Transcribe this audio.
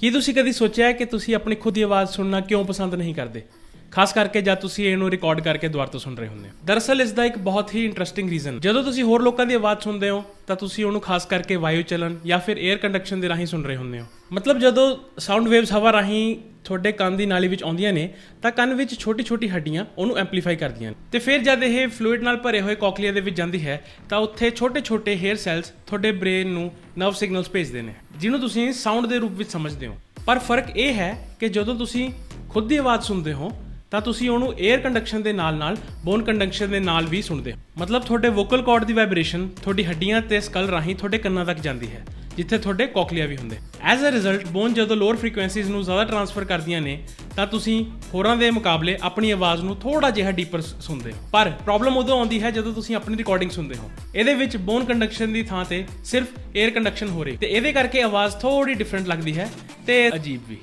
ਕੀ ਤੁਸੀਂ ਕਦੀ ਸੋਚਿਆ ਕਿ ਤੁਸੀਂ ਆਪਣੀ ਖੁਦ ਦੀ ਆਵਾਜ਼ ਸੁਣਨਾ ਕਿਉਂ ਪਸੰਦ ਨਹੀਂ ਕਰਦੇ? ਖਾਸ ਕਰਕੇ ਜਦ ਤੁਸੀਂ ਇਹਨੂੰ ਰਿਕਾਰਡ ਕਰਕੇ ਦੁਬਾਰਾ ਤੋਂ ਸੁਣ ਰਹੇ ਹੁੰਦੇ ਹੋ। ਦਰਅਸਲ ਇਸ ਦਾ ਇੱਕ ਬਹੁਤ ਹੀ ਇੰਟਰਸਟਿੰਗ ਰੀਜ਼ਨ ਜਦੋਂ ਤੁਸੀਂ ਹੋਰ ਲੋਕਾਂ ਦੀ ਆਵਾਜ਼ ਸੁਣਦੇ ਹੋ, ਤਾਂ ਤੁਸੀਂ ਉਹਨੂੰ ਖਾਸ ਕਰਕੇ ਵਾਯੂ ਚਲਨ ਜਾਂ ਫਿਰ 에ਅਰ ਕੰਡਕਸ਼ਨ ਦੇ ਰਾਹੀਂ ਸੁਣ ਰਹੇ ਹੁੰਦੇ ਹੋ। ਮਤਲਬ ਜਦੋਂ ਸਾਊਂਡ ਵੇਵਸ ਹਵਾ ਰਾਹੀਂ ਤੁਹਾਡੇ ਕੰਨ ਦੀ ਨਾਲੀ ਵਿੱਚ ਆਉਂਦੀਆਂ ਨੇ, ਤਾਂ ਕੰਨ ਵਿੱਚ ਛੋਟੀ-ਛੋਟੀ ਹੱਡੀਆਂ ਉਹਨੂੰ ਐਂਪਲੀਫਾਈ ਕਰਦੀਆਂ ਨੇ। ਤੇ ਫਿਰ ਜਦ ਇਹ ਫਲੂਇਡ ਨਾਲ ਭਰੇ ਹੋਏ ਕੋਕਲੀਆ ਦੇ ਵਿੱਚ ਜਾਂਦੀ ਹੈ, ਤਾਂ ਉੱਥੇ ਛੋਟੇ-ਛੋਟੇ ਹੇਅਰ ਸੈਲਸ ਤੁਹਾਡੇ ਬ੍ਰੇਨ ਨੂੰ ਨਰਵ ਸਿਗਨਲਸ ਭੇਜਦੇ ਨੇ, ਜਿਹਨੂੰ ਤੁਸੀਂ ਸਾਊਂਡ ਦੇ ਰੂਪ ਵਿੱਚ ਸਮਝਦੇ ਹੋ। ਪਰ ਫ਼ਰਕ ਇਹ ਹੈ ਕਿ ਜਦੋਂ ਤੁਸੀਂ ਖੁਦ ਦੀ ਆਵਾਜ਼ ਸੁਣਦੇ ਹੋ ਤਾਂ ਤੁਸੀਂ ਉਹਨੂੰ 에ਅਰ ਕੰਡਕਸ਼ਨ ਦੇ ਨਾਲ-ਨਾਲ ਬੋਨ ਕੰਡਕਸ਼ਨ ਦੇ ਨਾਲ ਵੀ ਸੁਣਦੇ ਹੋ। ਮਤਲਬ ਤੁਹਾਡੇ ਵੋਕਲ ਕਾਰਡ ਦੀ ਵਾਈਬ੍ਰੇਸ਼ਨ ਤੁਹਾਡੀ ਹੱਡੀਆਂ ਤੇ ਸਕਲ ਰਾਹੀਂ ਤੁਹਾਡੇ ਕੰਨਾਂ ਤੱਕ ਜਾਂਦੀ ਹੈ, ਜਿੱਥੇ ਤੁਹਾਡੇ ਕੋਕਲੀਆ ਵੀ ਹੁੰਦੇ। ਐਜ਼ ਅ ਰਿਜ਼ਲਟ ਬੋਨ ਜਦੋਂ ਲੋਅਰ ਫ੍ਰੀਕੁਐਂਸੀਜ਼ ਨੂੰ ਜ਼ਿਆਦਾ ਟਰਾਂਸਫਰ ਕਰਦੀਆਂ ਨੇ, ਤਾਂ ਤੁਸੀਂ ਹੋਰਾਂ ਦੇ ਮੁਕਾਬਲੇ ਆਪਣੀ ਆਵਾਜ਼ ਨੂੰ ਥੋੜਾ ਜਿਹਾ ਡੀਪਰ ਸੁਣਦੇ ਹੋ। ਪਰ ਪ੍ਰੋਬਲਮ ਉਦੋਂ ਆਉਂਦੀ ਹੈ ਜਦੋਂ ਤੁਸੀਂ ਆਪਣੀ ਰਿਕਾਰਡਿੰਗ ਸੁਣਦੇ ਹੋ। ਇਹਦੇ ਵਿੱਚ ਬੋਨ ਕੰਡਕਸ਼ਨ ਦੀ ਥਾਂ ਤੇ ਸਿਰਫ 에ਅਰ ਕੰਡਕਸ਼ਨ ਹੋ ਰਹੀ ਤੇ ਇਹਦੇ ਕਰਕੇ ਆਵਾਜ਼ ਥੋੜੀ ਡਿਫਰੈਂਟ ਲੱਗਦੀ ਹੈ ਤੇ ਅਜੀਬ ਵੀ।